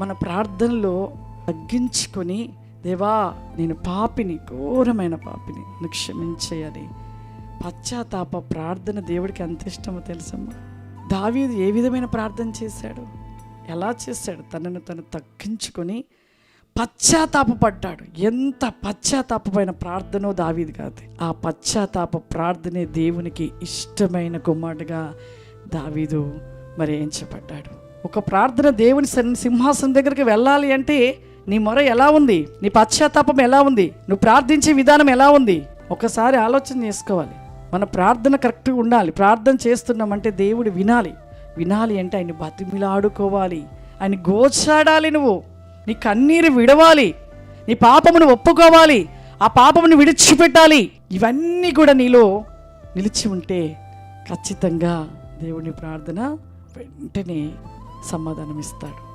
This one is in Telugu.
మన ప్రార్థనలో తగ్గించుకొని దేవా నేను పాపిని ఘోరమైన పాపిని నువ్వు పశ్చాత్తాప ప్రార్థన దేవుడికి ఎంత ఇష్టమో తెలుసమ్మా. దావీదు ఏ విధమైన ప్రార్థన చేశాడు? ఎలా చేశాడు? తనను తను తగ్గించుకొని పశ్చాత్తాపడ్డాడు ఎంత పశ్చాత్తాపమైన ప్రార్థనో దావీది కాదు. ఆ పశ్చాత్తాప ప్రార్థనే దేవునికి ఇష్టమైన కుమారుడుగా దావీదు మరి ఎంచబడ్డాడు. ఒక ప్రార్థన దేవుని సింహాసనం దగ్గరికి వెళ్ళాలి అంటే నీ మొర ఎలా ఉంది? నీ పశ్చాత్తాపం ఎలా ఉంది? నువ్వు ప్రార్థించే విధానం ఎలా ఉంది? ఒకసారి ఆలోచన చేసుకోవాలి. మన ప్రార్థన కరెక్ట్గా ఉండాలి. ప్రార్థన చేస్తున్నామంటే దేవుడు వినాలి. వినాలి అంటే ఆయన బతిమిలాడుకోవాలి ఆయన గోచాడాలి నువ్వు. నీ కన్నీరు విడవాలి. నీ పాపమును ఒప్పుకోవాలి. ఆ పాపమును విడిచిపెట్టాలి. ఇవన్నీ కూడా నీలో నిలిచి ఉంటే ఖచ్చితంగా దేవుని ప్రార్థన వెంటనే సమాధానం ఇస్తాడు